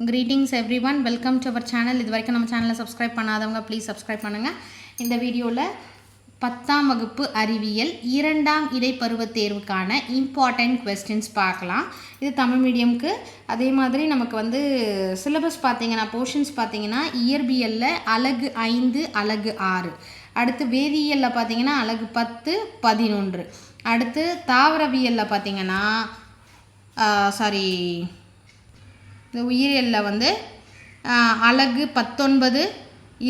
Greetings everyone welcome to our channel இது வரைக்கும் நம்ம சேனலை சப்ஸ்கிரைப் பண்ணாதவங்க ப்ளீஸ் சப்ஸ்கிரைப் பண்ணுங்கள் இந்த வீடியோவில் பத்தாம் வகுப்பு அறிவியல் இரண்டாம் இடைப்பருவத் தேர்வுக்கான இம்பார்ட்டண்ட் கொஸ்டின்ஸ் பார்க்கலாம். இது தமிழ் மீடியம்க்கு அதே மாதிரி நமக்கு வந்து சிலபஸ் பார்த்தீங்கன்னா போர்ஷன்ஸ் பார்த்தீங்கன்னா இயற்பியலில் அலகு ஐந்து அலகு ஆறு. அடுத்து வேதியியலில் பார்த்தீங்கன்னா அலகு பத்து பதினொன்று. அடுத்து தாவரவியலில் பார்த்தீங்கன்னா சாரி இந்த உயிரியலில் வந்து அழகு அலகு பத்தொன்பது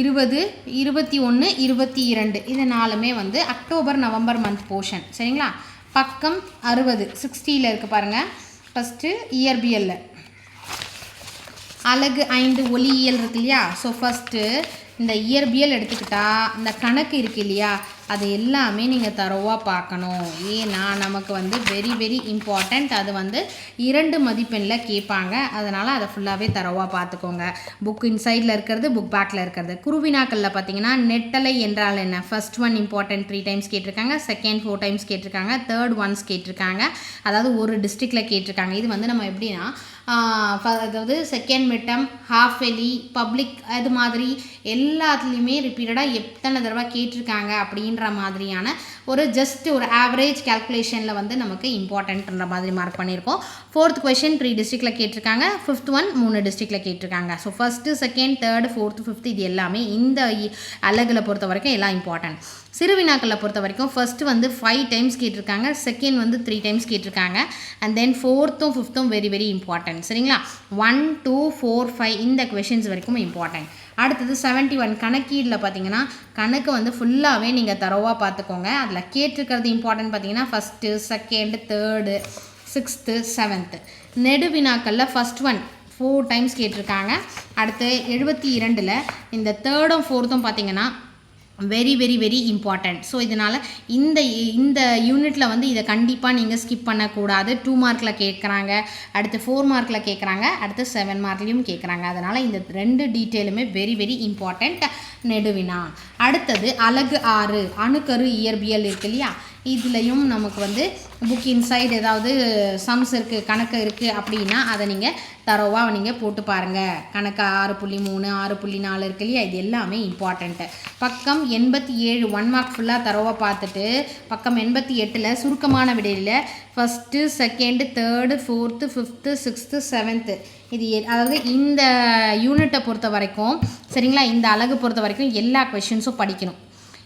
இருபது இருபத்தி ஒன்று இருபத்தி இரண்டு. இது நாலுமே வந்து அக்டோபர் நவம்பர் மந்த் போர்ஷன் சரிங்களா? பக்கம் அறுபது. சிக்ஸ்டியில் இருக்குது பாருங்கள் ஃபஸ்ட்டு இயற்பியலில். அலகு ஐந்து ஒளியியல் இருக்கு இல்லையா? ஸோ ஃபஸ்ட்டு இந்த இயற்பியல் எடுத்துக்கிட்டால் இந்த கணக்கு இருக்கு இல்லையா? அது எல்லாமே நீங்கள் தரவாக பார்க்கணும். ஏன்னா நமக்கு வந்து வெரி வெரி இம்பார்ட்டண்ட் அது வந்து இரண்டு மதிப்பெண்ணில் கேட்பாங்க. அதனால் அதை ஃபுல்லாகவே தரவாக பார்த்துக்கோங்க. புக் இன்சைடில் இருக்கிறது புக் பேக்கில் இருக்கிறது. குருவினாக்களில் பார்த்தீங்கன்னா நெட்டலை என்றால் என்ன? First one important three times கேட்டிருக்காங்க. செகண்ட் ஃபோர் டைம்ஸ் கேட்டிருக்காங்க. தேர்ட் ஒன்ஸ் கேட்டிருக்காங்க. அதாவது ஒரு டிஸ்ட்ரிக்டில் கேட்டிருக்காங்க. இது வந்து நம்ம எப்படின்னா ஃப- அதாவது second midterm half yearly public அது மாதிரி எல்லாத்துலேயுமே ரிப்பீட்டடாக எத்தனை தடவை கேட்டிருக்காங்க அப்படின்னு அப்படின்ற மாதிரியான ஒரு ஜஸ்ட் ஒரு ஆவரேஜ் கேல்குலேஷனில் வந்து நமக்கு இம்பார்ட்டன்ட்ன்ற மாதிரி மார்க் பண்ணியிருக்கோம். ஃபோர்த் கொஷின் த்ரீ டிஸ்ட்ரிக்டில் கேட்டிருக்காங்க. ஃபிஃப்த் ஒன் மூணு டிஸ்ட்ரிக்டில் கேட்டிருக்காங்க. So first second third fourth fifth இது எல்லாமே இந்த இ- அலகுல பொறுத்த வரைக்கும் எல்லாம் இம்பார்ட்டன்ட் சிறுவினாக்களை பொறுத்த வரைக்கும் ஃபர்ஸ்ட் வந்து ஃபைவ் டைம்ஸ் கேட்டிருக்காங்க. செகண்ட் வந்து த்ரீ டைம்ஸ் கேட்டிருக்காங்க. அண்ட் தென் ஃபோர்த்தும் ஃபிஃப்த்தும் வெரி வெரி இம்பார்ட்டன்ட் சரிங்களா? ஒன் டூ ஃபோர் ஃபைவ் இந்த கொஷின்ஸ் வரைக்கும் இம்பார்ட்டன்ட் அடுத்தது செவன்ட்டி ஒன் கணக்கீடில் பார்த்தீங்கன்னா கணக்கு வந்து ஃபுல்லாகவே நீங்கள் தரவாக பார்த்துக்கோங்க அதில் கேட்டிருக்கிறது இம்பார்ட்டன்ட் பார்த்தீங்கன்னா first second third sixth seventh நெடுவினாக்களில் first one four times கேட்டிருக்காங்க. அடுத்து எழுபத்தி இரண்டில் இந்த தேர்டும் ஃபோர்த்தும் பார்த்தீங்கன்னா very very very important so இதனால் இந்த இந்த யூனிட்டில் வந்து இதை கண்டிப்பாக நீங்கள் ஸ்கிப் பண்ணக்கூடாது. டூ மார்க்கில் கேட்குறாங்க. அடுத்து ஃபோர் மார்க்கில் கேட்குறாங்க. அடுத்து செவன் மார்க்லேயும் கேட்குறாங்க. அதனால் இந்த ரெண்டு டீட்டெயிலுமே வெரி வெரி இம்பார்ட்டண்ட் நெடுவினா. அடுத்தது அலகு ஆறு அணுக்கரு இயற்பியல் இருக்கு இல்லையா? இதுலேயும் நமக்கு வந்து புக் இன்சைடு ஏதாவது சம்ஸ் இருக்குது கணக்கு இருக்குது அப்படின்னா அதை நீங்கள் தரோவாக நீங்கள் போட்டு பாருங்கள் கணக்கு ஆறு புள்ளி மூணு ஆறு புள்ளி நாலு இருக்கு இல்லையா? இது எல்லாமே இம்பார்ட்டண்ட்டு பக்கம் எண்பத்தி ஏழு ஒன் மார்க் ஃபுல்லாக தரோவாக பார்த்துட்டு பக்கம் எண்பத்தி எட்டில் சுருக்கமான விடையில் first second third fourth fifth sixth seventh இது எ- அதாவது இந்த யூனிட்டை பொறுத்த வரைக்கும் சரிங்களா? இந்த அழகு பொறுத்த வரைக்கும் எல்லா கொஷின்ஸும் படிக்கணும்.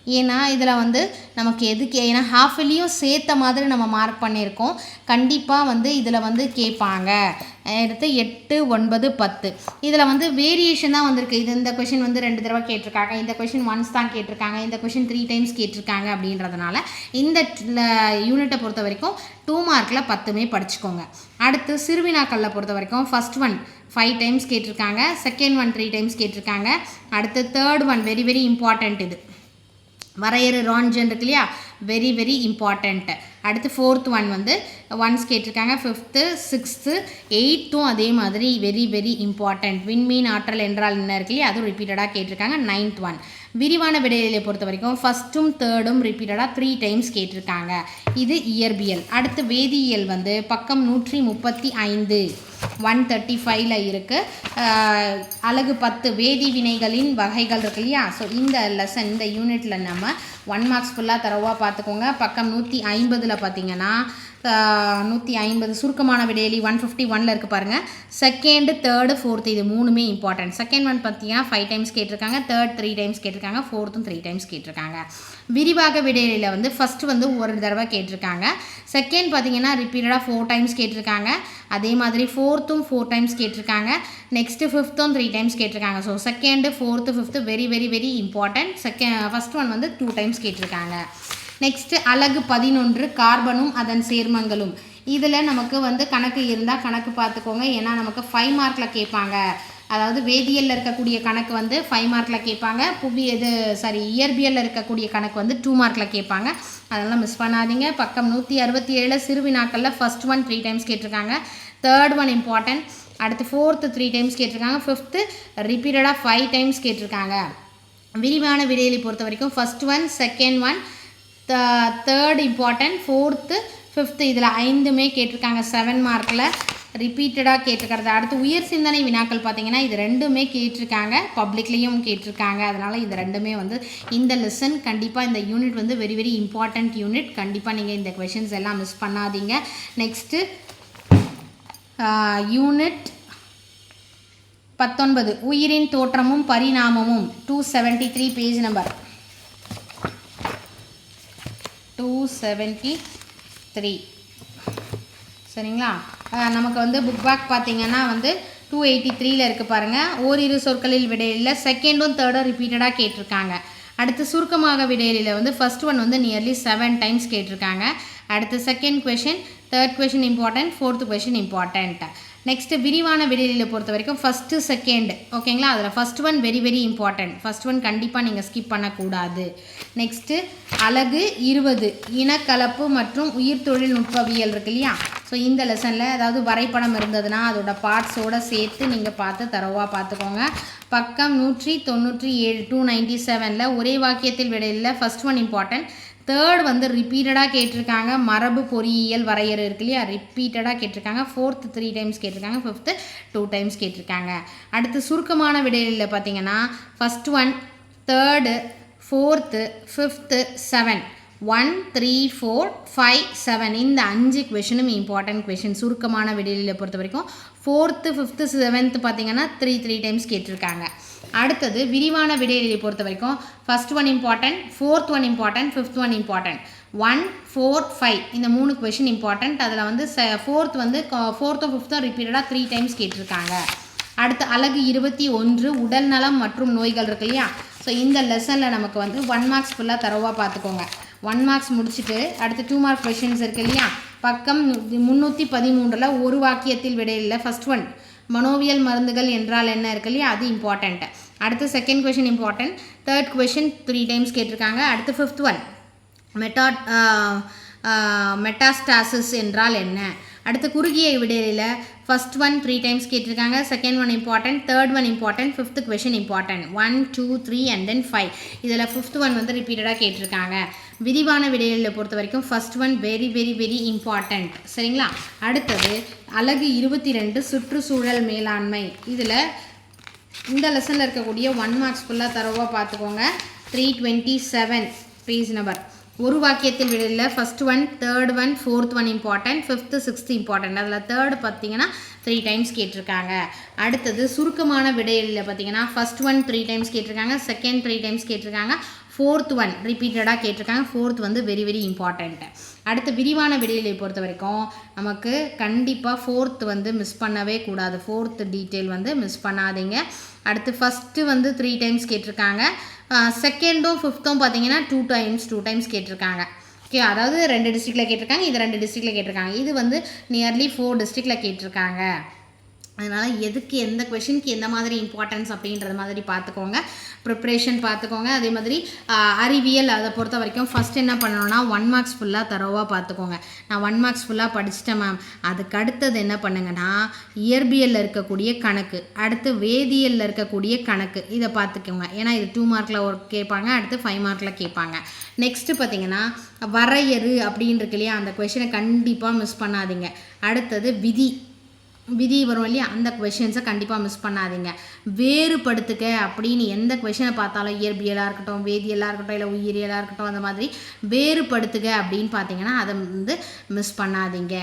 ஏன்னா இதில் வந்து நமக்கு எதுக்கு ஏன்னா ஹாஃப் சேர்த்த மாதிரி நம்ம மார்க் பண்ணியிருக்கோம். கண்டிப்பாக வந்து இதில் வந்து கேட்பாங்க. எடுத்து எட்டு ஒன்பது பத்து. இதில் வந்து வேரியேஷன் தான் வந்திருக்கு. இது இந்த கொஷின் வந்து ரெண்டு தடவை கேட்டிருக்காங்க. இந்த கொஷின் ஒன்ஸ் தான் கேட்டிருக்காங்க. இந்த கொஷின் த்ரீ டைம்ஸ் கேட்டிருக்காங்க அப்படின்றதுனால இந்த யூனிட்டை பொறுத்த வரைக்கும் டூ மார்க்கில் பத்துமே படிச்சுக்கோங்க. அடுத்து சிறுவினாக்களில் பொறுத்த வரைக்கும் ஃபஸ்ட் ஒன் ஃபைவ் டைம்ஸ் கேட்டிருக்காங்க. செகண்ட் ஒன் த்ரீ டைம்ஸ் கேட்டிருக்காங்க. அடுத்து third one very very important இது. வரையறு ரான்ஜன் இருக்கு இல்லையா? வெரி வெரி இம்பார்ட்டண்ட்டு அடுத்து ஃபோர்த் ஒன் வந்து ஒன்ஸ் கேட்டிருக்காங்க ஃபிஃப்த்து சிக்ஸ்த்து எயித்தும் அதே மாதிரி வெரி வெரி இம்பார்ட்டண்ட் விண்மீன் ஆற்றல் என்றால் என்ன இருக்கு இல்லையா? அதுவும் ரிப்பீட்டடாக கேட்டிருக்காங்க நைன்த் ஒன் விரிவான விடையிலை பொறுத்த வரைக்கும் ஃபஸ்ட்டும் தேர்டும் ரிப்பீட்டடாக த்ரீ டைம்ஸ் கேட்டிருக்காங்க. இது இயற்பியல். அடுத்து வேதியியல் வந்து பக்கம் நூற்றி முப்பத்தி ஐந்து. ஒன் தேர்ட்டி ஃபைவ்ல இருக்குது அழகு பத்து வேதி வினைகளின் வகைகள் இருக்கு இல்லையா? ஸோ இந்த லெசன் இந்த யூனிட்டில் நம்ம ஒன் மார்க்ஸ் ஃபுல்லாக தரவாக பார்த்துக்கோங்க. பக்கம் நூற்றி ஐம்பதில் பார்த்தீங்கன்னா நூற்றி ஐம்பது சுருக்கமான விடையலி ஒன் ஃபிஃப்டி ஒனில் இருக்குது பாருங்கள் செகண்டு தேர்டு ஃபோர்த்து இது மூணுமே இம்பார்ட்டன்ட் செகண்ட் ஒன் பார்த்தீங்கன்னா ஃபைவ் டைம்ஸ் கேட்டிருக்காங்க. தேர்ட் த்ரீ டைம்ஸ் கேட்டிருக்காங்க. ஃபோர்த்தும் த்ரீ டைம்ஸ் கேட்டிருக்காங்க. விரிவாக விடையில வந்து ஃபஸ்ட்டு வந்து ஒரு தடவை கேட்டிருக்காங்க. செகண்ட் பார்த்தீங்கன்னா ரிப்பீட்டடாக ஃபோர் டைம்ஸ் கேட்டிருக்காங்க. அதே மாதிரி ஃபோர்த்தும் ஃபோர் டைம்ஸ் கேட்டிருக்காங்க. நெக்ஸ்ட்டு ஃபிஃப்த்தும் த்ரீ டைம்ஸ் கேட்டிருக்காங்க. So second fourth fifth very very very important second first one வந்து டூ டைம்ஸ் கேட்டிருக்காங்க. நெக்ஸ்ட்டு அலகு பதினொன்று கார்பனும் அதன் சேர்மங்களும். இதில் நமக்கு வந்து கணக்கு இருந்தால் கணக்கு பார்த்துக்கோங்க. ஏன்னா நமக்கு ஃபைவ் மார்க்கில் கேட்பாங்க. அதாவது வேதியியலில் இருக்கக்கூடிய கணக்கு வந்து ஃபைவ் மார்க்கில் கேட்பாங்க. புவி இது சாரி இயற்பியலில் இருக்கக்கூடிய கணக்கு வந்து டூ மார்க்கில் கேட்பாங்க. அதெல்லாம் மிஸ் பண்ணாதீங்க. பக்கம் நூற்றி அறுபத்தி ஏழு சிறுவினாக்களில் ஃபர்ஸ்ட் ஒன் த்ரீ டைம்ஸ் கேட்டிருக்காங்க. தேர்ட் ஒன் இம்பார்ட்டன்ட் அடுத்து ஃபோர்த்து த்ரீ டைம்ஸ் கேட்டிருக்காங்க. ஃபிஃப்த்து ரிப்பீட்டடாக ஃபைவ் டைம்ஸ் கேட்டிருக்காங்க. விரிவான விடையிலை பொறுத்த வரைக்கும் first one second one the third important fourth fifth இதில் ஐந்துமே கேட்டிருக்காங்க. செவன் மார்க்கில் ரிப்பீட்டடாக கேட்டிருக்கிறது. அடுத்து உயர் சிந்தனை வினாக்கள் பார்த்தீங்கன்னா இது ரெண்டுமே கேட்டிருக்காங்க. பப்ளிக்லேயும் கேட்டிருக்காங்க. அதனால் இது ரெண்டுமே வந்து இந்த லெசன் கண்டிப்பாக இந்த யூனிட் வந்து வெரி வெரி இம்பார்ட்டண்ட் யூனிட் கண்டிப்பாக நீங்கள் இந்த கொஷின்ஸ் எல்லாம் மிஸ் பண்ணாதீங்க. நெக்ஸ்ட்டு யூனிட் பத்தொன்பது. உயிரின் தோற்றமும் பரிணாமமும். Two seventy three page number seventy three சரிங்களா? நமக்கு வந்து புக் பேக் பார்த்தீங்கன்னா வந்து டூ எயிட்டி த்ரீல இருக்குது பாருங்கள் ஓரிரு சொற்களில் விடையில் செகண்டும் தேர்டும் ரிப்பீட்டடாக கேட்டிருக்காங்க. அடுத்து சுருக்கமாக விடையில வந்து ஃபஸ்ட் ஒன் வந்து நியர்லி செவன் டைம்ஸ் கேட்டிருக்காங்க. அடுத்து second question third question important fourth question important next விரிவான விடையில பொறுத்த வரைக்கும் ஃபஸ்ட்டு செகண்ட் ஓகேங்களா அதில் first one very very important first one கண்டிப்பாக நீங்கள் ஸ்கிப் பண்ணக்கூடாது. நெக்ஸ்ட்டு அழகு இருபது. இனக்கலப்பு மற்றும் உயிர் தொழில்நுட்பவியல் இருக்கு இல்லையா? ஸோ இந்த லெசனில் அதாவது வரைபடம் இருந்ததுன்னா அதோட பார்ட்ஸோடு சேர்த்து நீங்கள் பார்த்து தரவாக பார்த்துக்கோங்க. பக்கம் நூற்றி தொண்ணூற்றி ஏழு டூ நைன்ட்டி செவனில் ஒரே வாக்கியத்தில் விடையில் ஃபஸ்ட் ஒன் இம்பார்ட்டன்ட் தேர்ட் வந்து ரிப்பீட்டடாக கேட்டிருக்காங்க. மரபு பொறியியல் வரையறை இருக்கு இல்லையா? ரிப்பீட்டடாக கேட்டிருக்காங்க. ஃபோர்த்து த்ரீ டைம்ஸ் கேட்டிருக்காங்க. ஃபிஃப்த்து டூ டைம்ஸ் கேட்டிருக்காங்க. அடுத்து சுருக்கமான விடையில் பார்த்தீங்கன்னா first one third fourth fifth seven one three four five seven இந்த அஞ்சு கொஷினும் இம்பார்ட்டன்ட் கொஷின் சுருக்கமான விடையில பொறுத்த வரைக்கும் ஃபோர்த்து ஃபிஃப்த்து செவன்த்து பார்த்தீங்கன்னா த்ரீ த்ரீ டைம்ஸ் கேட்டிருக்காங்க. அடுத்தது விரிவான விடையெழுதி பொறுத்த வரைக்கும் first one important fourth one important fifth one important one four five இந்த மூணு கொஷின் இம்பார்ட்டன்ட் அதில் வந்து ச ஃபோர்த் வந்து ஃபோர்த்தும் ஃபிஃப்த்தும் ரிப்பீட்டடாக த்ரீ டைம்ஸ் கேட்டிருக்காங்க. அடுத்து அழகு இருபத்தி ஒன்று உடல் நலம் மற்றும் நோய்கள் இருக்கு இல்லையா? ஸோ இந்த லெசனில் நமக்கு வந்து ஒன் மார்க்ஸ் ஃபுல்லாக தரவாக பார்த்துக்கோங்க ஒன் மார்க்ஸ் முடிச்சுட்டு அடுத்து டூ மார்க் கொஷின்ஸ் இருக்கு இல்லையா? பக்கம் முந்நூற்றி பதிமூன்றில் ஒரு வாக்கியத்தில் விடையில் ஃபஸ்ட் ஒன் மனோவியல் மருந்துகள் என்றால் என்ன இருக்கு இல்லையா? அது இம்பார்ட்டண்ட் அடுத்து second question important third question three times கேட்டிருக்காங்க. அடுத்து ஃபிஃப்த் ஒன் மெட்டா மெட்டாஸ்டாசிஸ் என்றால் என்ன? அடுத்து குறுகிய விடையில ஃபஸ்ட் ஒன் த்ரீ டைம்ஸ் கேட்டிருக்காங்க. Second one important third one important fifth question important one two three and then five இதில் ஃபிஃப்த் ஒன் வந்து ரிப்பீட்டடாக கேட்டிருக்காங்க. விரிவான விடைகளில் பொறுத்த வரைக்கும் first one very very very important சரிங்களா? அடுத்தது அழகு இருபத்தி ரெண்டு சுற்றுச்சூழல் மேலாண்மை. இதில் இந்த லெசனில் இருக்கக்கூடிய ஒன் மார்க்ஸ் ஃபுல்லாக தரவாக பார்த்துக்கோங்க. Three twenty seven page number ஒரு வாக்கியத்தில் விடையில் first one third one fourth one important fifth sixth important அதில் தேர்ட் பார்த்தீங்கன்னா த்ரீ டைம்ஸ் கேட்டிருக்காங்க. அடுத்தது சுருக்கமான விடையில் பார்த்தீங்கன்னா ஃபஸ்ட் ஒன் த்ரீ டைம்ஸ் கேட்டிருக்காங்க. செகண்ட் த்ரீ டைம்ஸ் கேட்டிருக்காங்க. ஃபோர்த் ஒன் ரிப்பீட்டடாக கேட்டிருக்காங்க. ஃபோர்த் வந்து வெரி வெரி இம்பார்ட்டண்ட்டு அடுத்து விரிவான விடையிலை பொறுத்த வரைக்கும் நமக்கு கண்டிப்பாக ஃபோர்த் வந்து மிஸ் பண்ணவே கூடாது. ஃபோர்த் டீட்டெயில் வந்து மிஸ் பண்ணாதீங்க. அடுத்து ஃபஸ்ட்டு வந்து த்ரீ டைம்ஸ் கேட்டிருக்காங்க. செகண்டும் ஃபிஃப்த்தும் பார்த்தீங்கன்னா டூ டைம்ஸ் டூ டைம்ஸ் கேட்டிருக்காங்க. ஓகே அதாவது ரெண்டு டிஸ்ட்ரிக்டில் கேட்டிருக்காங்க இது ரெண்டு டிஸ்ட்ரிக்டில் கேட்டிருக்காங்க. இது வந்து நியர்லி ஃபோர் டிஸ்ட்ரிக்டில் கேட்டிருக்காங்க. அதனால் எதுக்கு எந்த கொஷினுக்கு எந்த மாதிரி இம்பார்ட்டன்ஸ் அப்படின்றது மாதிரி பார்த்துக்கோங்க. ப்ரிப்ரேஷன் பார்த்துக்கோங்க. அதே மாதிரி அறிவியல் அதை பொறுத்த வரைக்கும் ஃபஸ்ட் என்ன பண்ணணும்னா ஒன் மார்க்ஸ் ஃபுல்லாக தரோவாக பார்த்துக்கோங்க. நான் ஒன் மார்க்ஸ் ஃபுல்லாக படிச்சிட்டேன் மேம் அதுக்கு அடுத்தது என்ன பண்ணுங்கன்னா இயற்பியலில் இருக்கக்கூடிய கணக்கு. அடுத்து வேதியியலில் இருக்கக்கூடிய கணக்கு. இதை பார்த்துக்கோங்க. ஏன்னா இது டூ மார்க்கில் ஒரு கேட்பாங்க அடுத்து ஃபைவ் மார்க்கில் கேட்பாங்க. நெக்ஸ்ட்டு பார்த்தீங்கன்னா வரையறு அப்படின்னு இருக்கு இல்லையா? அந்த கொஷினை கண்டிப்பாக மிஸ் பண்ணாதீங்க. அடுத்தது விதி. விதி வரும் இல்லையா? அந்த கொஷின்ஸை கண்டிப்பாக மிஸ் பண்ணாதீங்க. வேறுபடுத்துக்க அப்படின்னு எந்த கொஷினை பார்த்தாலும் இயற்பியலாக இருக்கட்டும் வேதியலாக இருக்கட்டும் இல்லை உயிரியலாக இருக்கட்டும் அந்த மாதிரி வேறுபடுத்துக அப்படின்னு பார்த்தீங்கன்னா அதை வந்து மிஸ் பண்ணாதீங்க.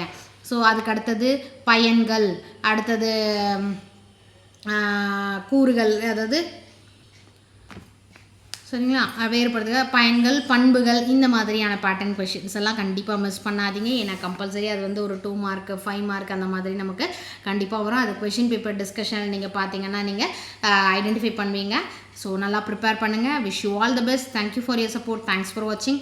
ஸோ அதுக்கு அடுத்தது பயன்கள். அடுத்தது கூறுகள். அதாவது சரிங்களா? வேறுபடுத்துக. பயன்கள் பண்புகள் இந்த மாதிரியான பேட்டர்ன் கொஷின்ஸ் எல்லாம் கண்டிப்பாக மிஸ் பண்ணாதீங்க. ஏன்னா கம்பல்சரி அது வந்து ஒரு டூ மார்க் ஃபைவ் மார்க் அந்த மாதிரி நமக்கு கண்டிப்பாக வரும். அது கொஷின் பேப்பர் டிஸ்கஷன் நீங்கள் பார்த்தீங்கன்னா நீங்கள் ஐடென்டிஃபை பண்ணுவீங்க. ஸோ நல்லா ப்ரிப்பேர் பண்ணுங்கள் wish you all the best thank you for your support thanks for வாட்சிங்